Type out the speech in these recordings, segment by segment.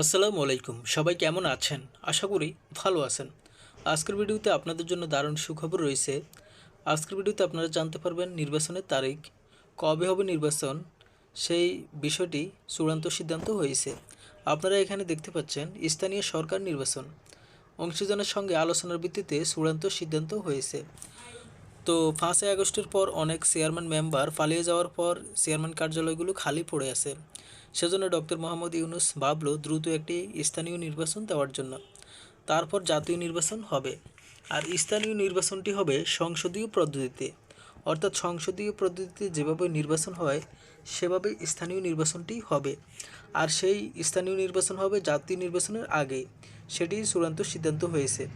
আসসালামু আলাইকুম। সবাই কেমন আছেন? আশা করি ভালো আছেন। আজকের ভিডিওতে আপনাদের জন্য দারুণ সুখবর রয়েছে। আজকের ভিডিওতে আপনারা জানতে পারবেন নির্বাচনের তারিখ, কবে হবে নির্বাচন, সেই বিষয়টি চূড়ান্ত সিদ্ধান্ত হয়েছে। আপনারা এখানে দেখতে পাচ্ছেন স্থানীয় সরকার নির্বাচন। অংশীজনের সঙ্গে আলোচনার ভিত্তিতে চূড়ান্ত সিদ্ধান্ত হয়েছে। তো পাঁচই আগস্টের পর অনেক চেয়ারম্যান মেম্বার পালিয়ে যাওয়ার পর চেয়ারম্যান কার্যালয়গুলো খালি পড়ে আছে। সেজন্য ডক্টর মোহাম্মদ ইউনুস ভাবলো দ্রুত একটি স্থানীয় নির্বাচন দেওয়ার জন্য। তারপর জাতীয় নির্বাচন হবে। আর স্থানীয় নির্বাচনটি হবে সংসদীয় পদ্ধতিতে। অর্থাৎ সংসদীয় পদ্ধতিতে যেভাবে নির্বাচন হয়, সেভাবে স্থানীয় নির্বাচনটি হবে। আর সেই স্থানীয় নির্বাচন হবে জাতীয় নির্বাচনের আগে। সেটি চূড়ান্ত সিদ্ধান্ত হয়েছে।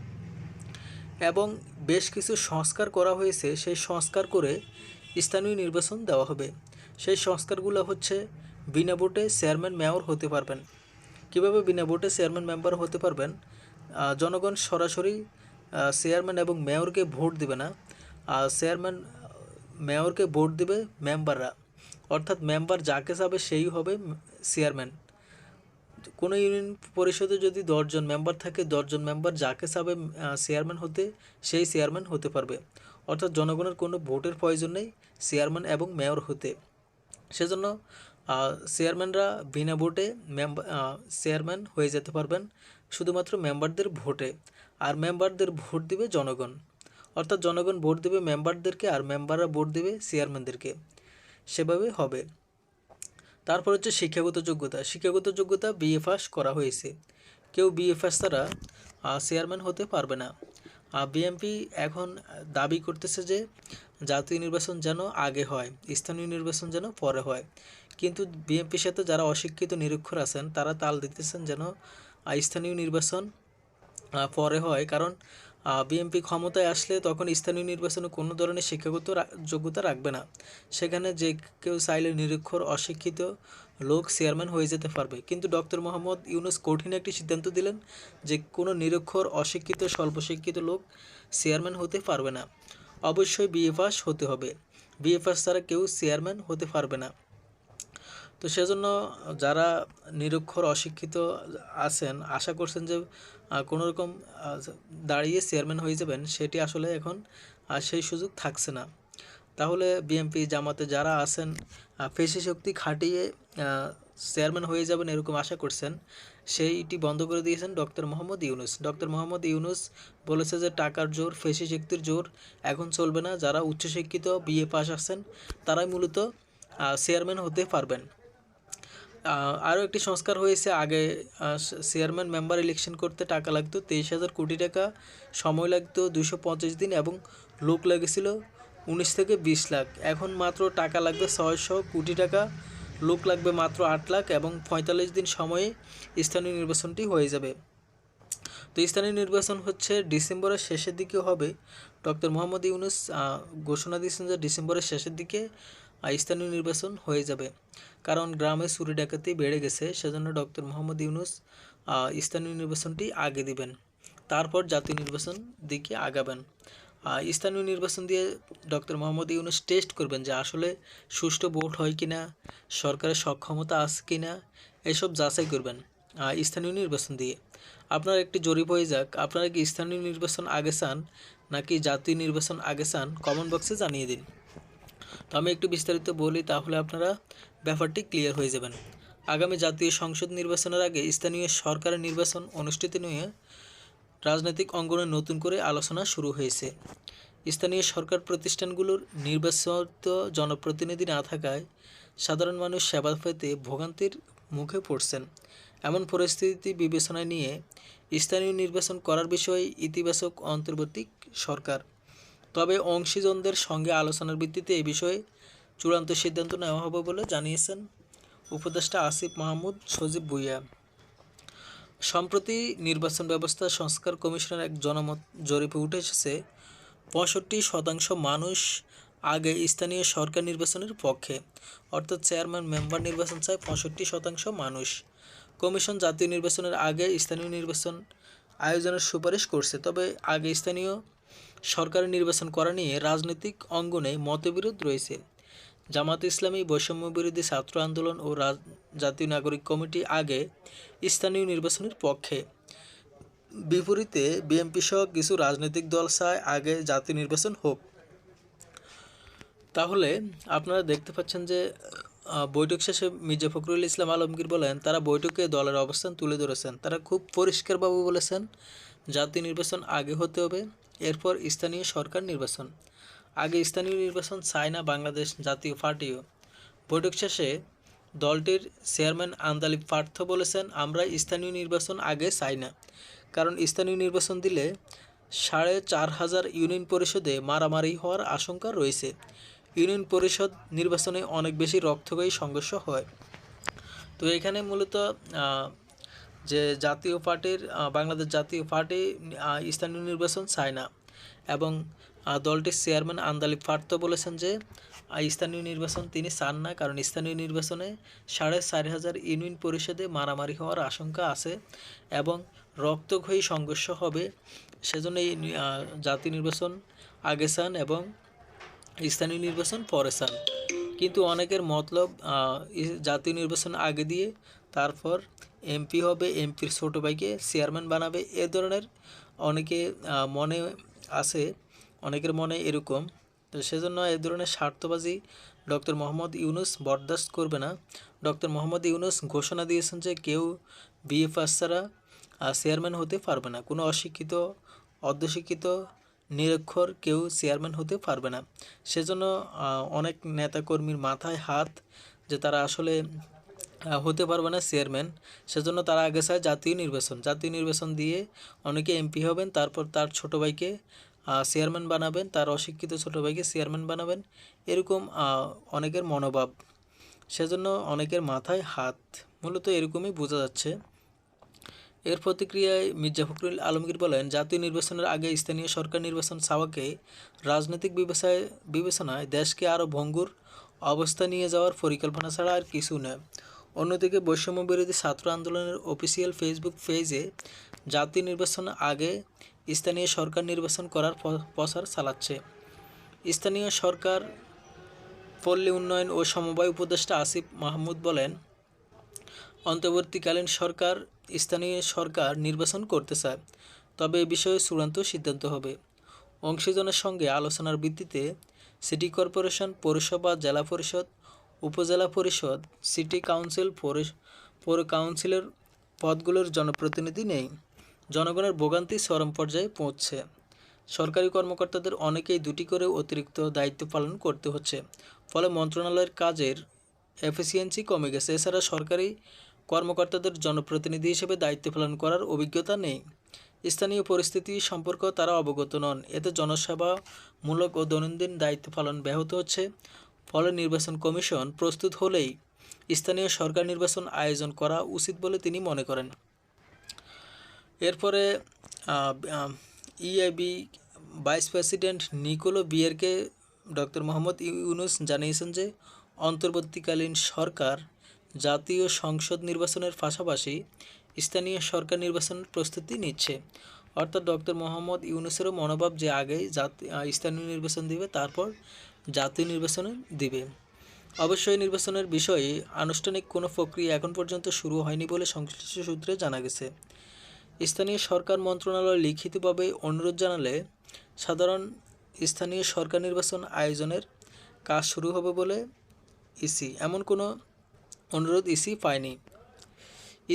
এবং বেশ কিছু সংস্কার করা হয়েছে। সেই সংস্কার করে স্থানীয় নির্বাচন দেওয়া হবে। সেই সংস্কারগুলো হচ্ছে বিনা ভোটে চেয়ারম্যান মেয়র হতে পারবেন। কীভাবে বিনা ভোটে চেয়ারম্যান মেম্বার হতে পারবেন? জনগণ সরাসরি চেয়ারম্যান এবং মেয়রকে ভোট দেবে না। চেয়ারম্যান মেয়রকে ভোট দেবে মেম্বাররা। অর্থাৎ মেম্বার যাকে যাবে সেই হবে চেয়ারম্যান। কোনো ইউনিয়ন পরিষদে যদি দশজন মেম্বার থাকে, দশজন মেম্বার যাকে চাবে চেয়ারম্যান হতে, সেই চেয়ারম্যান হতে পারবে। অর্থাৎ জনগণের কোনো ভোটের প্রয়োজন নেই, চেয়ারম্যান এবং মেয়র হতে। সেজন্য চেয়ারম্যানরা বিনা ভোটে মেম্বার চেয়ারম্যান হয়ে যেতে পারবেন, শুধুমাত্র মেম্বারদের ভোটে, আর মেম্বারদের ভোট দিবে জনগণ। অর্থাৎ জনগণ ভোট দেবে মেম্বারদেরকে আর মেম্বাররা ভোট দেবে চেয়ারম্যানদেরকে সেভাবে হবে। তারপর হচ্ছে শিক্ষাগত যোগ্যতা। শিক্ষাগত যোগ্যতা বিএ পাস করা হয়েছে। কেউ বিএ পাস ছাড়া চেয়ারম্যান হতে পারবে না। বিএমপি এখন দাবি করতেছে যে জাতীয় নির্বাচন যেন আগে হয়, স্থানীয় নির্বাচন যেন পরে হয়। কিন্তু বিএনপির সাথে যারা অশিক্ষিত, নিরক্ষর আছেন, তারা তাল দিতেছেন যেন স্থানীয় নির্বাচন পরে হয়। কারণ বিএনপি ক্ষমতায় আসলে তখন স্থানীয় নির্বাচনে কোনো ধরনের শিক্ষাগত যোগ্যতা রাখবে না। সেখানে যে কেউ চাইলে নিরক্ষর, অশিক্ষিত লোক চেয়ারম্যান হয়ে যেতে পারবে। কিন্তু ডক্টর মোহাম্মদ ইউনুস কঠিন একটি সিদ্ধান্ত দিলেন যে কোনো নিরক্ষর, অশিক্ষিত স্বল্প শিক্ষিত লোক চেয়ারম্যান হতে পারবে না। অবশ্যই বিএ পাস হতে হবে। বিএ পাস ছাড়া কেউ চেয়ারম্যান হতে পারবে না। তো সেজন্য যারা নিরক্ষর, অশিক্ষিত আছেন, আশা করছেন যে কোনো রকম দাঁড়িয়ে চেয়ারম্যান হয়ে যাবেন, সেটি আসলে এখন সেই সুযোগ থাকছে না। তাহলে বিএনপি জামাতে যারা আছেন পেশি শক্তি খাটিয়ে চেয়ারম্যান হয়ে যাবেন এরকম আশা করছেন। সেইটি বন্ধ করে দিয়েছেন ডক্টর মোহাম্মদ ইউনুস। ডক্টর মোহাম্মদ ইউনুস বলেছে যে, টাকার জোর, ফেসি শক্তির জোর এখন চলবে না। যারা উচ্চশিক্ষিত, বিএ পাস আছেন, তারাই মূলত চেয়ারম্যান হতে পারবেন। আরও একটি সংস্কার হয়েছে। আগে চেয়ারম্যান মেম্বার ইলেকশন করতে টাকা লাগতো, তেইশ হাজার কোটি টাকা, সময় লাগতো দুশো পঞ্চাশ দিন এবং লোক লেগেছিল উনিশ থেকে বিশ লাখ। এখন মাত্র টাকা লাগবে ছয়শো কোটি টাকা। লোক লাগবে মাত্র আট লাখ এবং পঁয়তাল্লিশ দিন সময়ে স্থানীয় নির্বাচনটি হয়ে যাবে। তো স্থানীয় নির্বাচন হচ্ছে ডিসেম্বরের শেষের দিকে হবে। ডক্টর মোহাম্মদ ইউনুস ঘোষণা দিয়েছেন যে ডিসেম্বরের শেষের দিকে স্থানীয় নির্বাচন হয়ে যাবে। কারণ গ্রামে চুরি ডাকাতি বেড়ে গেছে, সেজন্য ডক্টর মোহাম্মদ ইউনুস স্থানীয় নির্বাচনটি আগে দিবেন। তারপর জাতীয় নির্বাচন দিকে আগাবেন। স্থানীয় নির্বাচন দিয়ে ডক্টর মোহাম্মদ ইউনুস টেস্ট করবেন যে আসলে সুষ্ঠু ভোট হয় কিনা, সরকারের সক্ষমতা আছে কিনা, এসব যাচাই করবেন স্থানীয় নির্বাচন দিয়ে। আপনার একটি জরিপ হয়ে যাক। আপনারা কি স্থানীয় নির্বাচন আগে চান নাকি জাতীয় নির্বাচন আগে চান? কমেন্ট বক্সে জানিয়ে দিন। তো আমি একটু বিস্তারিত বলি, তাহলে আপনারা ব্যাপারটি ক্লিয়ার হয়ে যাবেন। আগামী জাতীয় সংসদ নির্বাচনের আগে স্থানীয় সরকারের নির্বাচন অনুষ্ঠিত নিয়ে রাজনৈতিক অঙ্গনে নতুন করে আলোচনা শুরু হয়েছে। স্থানীয় সরকার প্রতিষ্ঠানগুলোর নির্বাচিত জনপ্রতিনিধি না থাকায় সাধারণ মানুষ সেবা পেতে ভোগান্তির মুখে পড়ছেন। এমন পরিস্থিতি বিবেচনায় নিয়ে স্থানীয় নির্বাচন করার বিষয়ে ইতিবাচক অন্তর্বর্তী সরকার। তবে অংশীজনদের সঙ্গে আলোচনার ভিত্তিতে এ বিষয়ে চূড়ান্ত সিদ্ধান্ত নেওয়া হবে বলে জানিয়েছেন উপদেষ্টা আসিফ মাহমুদ সজীব ভুইয়া। সম্প্রতি নির্বাচন ব্যবস্থা সংস্কার কমিশনের এক জনমত জরিপে উঠে এসেছে, পঁয়ষট্টি শতাংশ মানুষ আগে স্থানীয় সরকার নির্বাচনের পক্ষে, অর্থাৎ চেয়ারম্যান, মেম্বার নির্বাচন চায় পঁয়ষট্টি শতাংশ মানুষ। কমিশন জাতীয় নির্বাচনের আগে স্থানীয় নির্বাচন আয়োজনের সুপারিশ করছে, তবে আগে স্থানীয় সরকারের নির্বাচন করা নিয়ে রাজনৈতিক অঙ্গনে মতবিরোধ রয়েছে। জামাত ইসলামী বৈষম্য বিরোধী ছাত্র আন্দোলন ও জাতীয় নাগরিক কমিটি আগে স্থানীয় নির্বাচনের পক্ষে। বিপরীতে বিএনপি সহ কিছু রাজনৈতিক দল চায় আগে জাতীয় নির্বাচন হোক। তাহলে আপনারা দেখতে পাচ্ছেন যে বৈঠক শেষে মির্জা ফখরুল ইসলাম আলমগীর বলেন, তারা বৈঠকে দলের অবস্থান তুলে ধরেছেন। তারা খুব পরিষ্কারভাবে বলেছেন, জাতীয় নির্বাচন আগে হতে হবে, এরপর স্থানীয় সরকার নির্বাচন। আগে স্থানীয় নির্বাচন চায় না বাংলাদেশ জাতীয় পার্টিও। বৈঠক শেষে দলটির চেয়ারম্যান আন্দালিব পার্থ বলেছেন, আমরা স্থানীয় নির্বাচন আগে চাই না। কারণ স্থানীয় নির্বাচন দিলে সাড়ে চার হাজার ইউনিয়ন পরিষদে মারামারি হওয়ার আশঙ্কা রয়েছে। ইউনিয়ন পরিষদ নির্বাচনে অনেক বেশি রক্তক্ষয়ী সংঘর্ষ হয়। তো এখানে মূলত যে জাতীয় পার্টির বাংলাদেশ জাতীয় পার্টি স্থানীয় নির্বাচন চায় না। এবং দলটির চেয়ারম্যান আন্দালিব পার্থ বলেছেন যে স্থানীয় নির্বাচন তিনি চান না, কারণ স্থানীয় নির্বাচনে সাড়ে চার হাজার ইউনিয়ন পরিষদে মারামারি হওয়ার আশঙ্কা আছে এবং রক্তক্ষয়ী সংঘর্ষ হবে। সেজন্য এই জাতীয় নির্বাচন আগে চান এবং স্থানীয় নির্বাচন পরে চান। কিন্তু অনেকের মতলব জাতীয় নির্বাচন আগে দিয়ে তারপর এমপি হবে, এমপির ছোট ভাইকে চেয়ারম্যান বানাবে, এ ধরনের অনেকে মনে আছে। অনেকের মনে এরকম। তো সেজন্য এ ধরনের স্বার্থবাজি ডক্টর মোহাম্মদ ইউনুস বরদাস্ত করবে না। ডক্টর মোহাম্মদ ইউনুস ঘোষণা দিয়েছেন যে কেউ বিএ পাস ছাড়া চেয়ারম্যান হতে পারবে না। কোনো অশিক্ষিত অর্ধশিক্ষিত নিরক্ষর কেউ চেয়ারম্যান হতে পারবে না। সেজন্য অনেক নেতাকর্মীর মাথায় হাত যে তারা আসলে হতে পারবে না চেয়ারম্যান। সেজন্য তারা আগে চায় জাতীয় নির্বাচন জাতীয় নির্বাচন দিয়ে অনেকে এমপি হবেন, তারপর তার ছোট ভাইকে চেয়ারম্যান বানাবেন, তার অশিক্ষিত ছোট ভাইকে চেয়ারম্যান বানাবেন, এরকম অনেকের মনোভাব। সেজন্য অনেকের মাথায় হাত। মূলত এরকমই বোঝা যাচ্ছে। এর প্রতিক্রিয়ায় মির্জা ফখরুল আলমগীর বলেন, জাতীয় নির্বাচনের আগে স্থানীয় সরকার নির্বাচন চাওয়াকে রাজনৈতিক বিবেচনায় বিবেচনায় দেশকে আরও ভঙ্গুর অবস্থা নিয়ে যাওয়ার পরিকল্পনা ছাড়া আর কিছু নয়। অন্যদিকে বৈষম্য বিরোধী ছাত্র আন্দোলনের অফিসিয়াল ফেসবুক পেজে জাতীয় নির্বাচন আগে স্থানীয় সরকার নির্বাচন করার প্রচার চালাচ্ছে। স্থানীয় সরকার পল্লী উন্নয়ন ও সমবায় উপদেষ্টা আসিফ মাহমুদ বলেন, অন্তর্বর্তীকালীন সরকার স্থানীয় সরকার নির্বাচন করতে চায়, তবে এ বিষয়ে চূড়ান্ত সিদ্ধান্ত হবে। অংশীজনের সঙ্গে আলোচনার ভিত্তিতে সিটি কর্পোরেশন, পৌরসভা, জেলা পরিষদ, উপজেলা পরিষদ, সিটি কাউন্সিল পৌর কাউন্সিলের পদগুলোর জনপ্রতিনিধি নেই। জনগণের ভোগান্তি চরম পর্যায়ে পৌঁছছে। সরকারি কর্মকর্তাদের অনেকেই দুটি করে অতিরিক্ত দায়িত্ব পালন করতে হচ্ছে। ফলে মন্ত্রণালয়ের কাজের এফিসিয়েন্সি কমে গেছে। এছাড়া সরকারি কর্মকর্তাদের জনপ্রতিনিধি হিসেবে দায়িত্ব পালন করার অভিজ্ঞতা নেই। স্থানীয় পরিস্থিতি সম্পর্ক তারা অবগত নন। এতে জনসেবামূলক ও দৈনন্দিন দায়িত্ব পালন ব্যাহত হচ্ছে। ফলে নির্বাচন কমিশন প্রস্তুত হলেই স্থানীয় সরকার নির্বাচন আয়োজন করা উচিত বলে তিনি মনে করেন। এরপরে ইআইবি ভাইস প্রেসিডেন্ট নিকোলো বিয়েরকে ডক্টর মোহাম্মদ ইউনুস জানিয়েছেন যে, অন্তর্বর্তীকালীন সরকার জাতীয় সংসদ নির্বাচনের পাশাপাশি স্থানীয় সরকার নির্বাচনের প্রস্তুতি নিচ্ছে। অর্থাৎ ডক্টর মোহাম্মদ ইউনুসেরও মনোভাব যে আগে জাতি স্থানীয় নির্বাচন দিবে, তারপর জাতীয় নির্বাচনে দিবে। অবশ্যই নির্বাচনের বিষয়ে আনুষ্ঠানিক কোনো প্রক্রিয়া এখন পর্যন্ত শুরু হয়নি বলে সংশ্লিষ্ট সূত্রে জানা গেছে। স্থানীয় সরকার মন্ত্রণালয় লিখিতভাবে অনুরোধ জানালে সাধারণ স্থানীয় সরকার নির্বাচন আয়োজনের কাজ শুরু হবে বলে ইসি, এমন কোনো অনুরোধ ইসি পায়নি।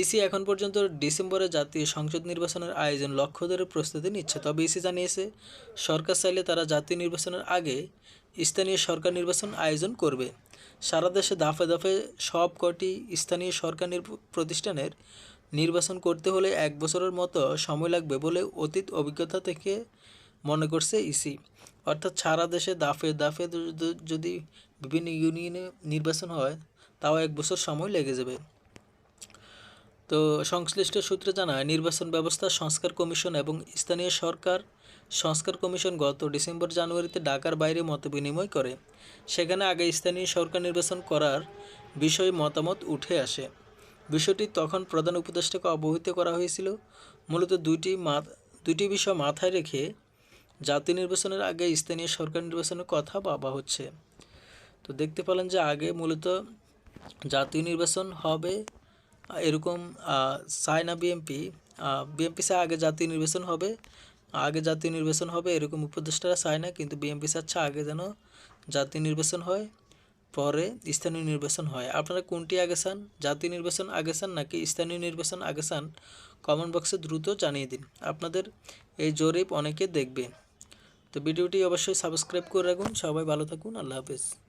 ইসি এখন পর্যন্ত ডিসেম্বরে জাতীয় সংসদ নির্বাচনের আয়োজন লক্ষ্য ধরে প্রস্তুতি নিচ্ছে, তবে ইসি জানিয়েছে সরকার চাইলে তারা জাতীয় নির্বাচনের আগে স্থানীয় সরকার নির্বাচন আয়োজন করবে। সারা দেশে দাফে দফে সব কটি স্থানীয় সরকার প্রতিষ্ঠানের নির্বাচন করতে হলে এক বছরের মতো সময় লাগবে বলে অতীত অভিজ্ঞতা থেকে মনে করছে ইসি। অর্থাৎ সারা দেশে দাফে দাফে যদি বিভিন্ন ইউনিয়নে নির্বাচন হয়, তাও এক বছর সময় লেগে যাবে। তো সংশ্লিষ্ট সূত্রে জানায়, নির্বাচন ব্যবস্থা সংস্কার কমিশন এবং স্থানীয় সরকার সংস্কার কমিশন গত ডিসেম্বর জানুয়ারিতে ঢাকার বাইরে মতবিনিময় করে। সেখানে আগে স্থানীয় সরকার নির্বাচন করার বিষয়ে মতামত উঠে আসে। বিষয়টি তখন প্রধান উপদেষ্টাকে অবহিত করা হয়েছিল। মূলত দুইটি মা দুটি বিষয় মাথায় রেখে জাতীয় নির্বাচনের আগে স্থানীয় সরকার নির্বাচনের কথা ভাবা হচ্ছে। তো দেখতে পেলেন যে আগে মূলত জাতীয় নির্বাচন হবে এরকম আহ, চায় না বিএমপি বিএমপি চায় আগে জাতীয় নির্বাচন হবে আগে জাতীয় নির্বাচন হবে এরকম উপদেষ্টারা চায় না কিন্তু বিএমপি চাচ্ছে আগে যেন জাতীয় নির্বাচন হয়। পরে স্থানীয় নির্বাচন হয়। আপনারা কোনটি আগে চান? জাতীয় নির্বাচন আগে চান নাকি স্থানীয় নির্বাচন আগে চান? কমেন্ট বক্সে দ্রুত জানিয়ে দিন। আপনাদের এই জরিপ অনেকে দেখবে। তো ভিডিওটি অবশ্যই সাবস্ক্রাইব করে রাখুন। সবাই ভালো থাকুন। আল্লাহ হাফেজ।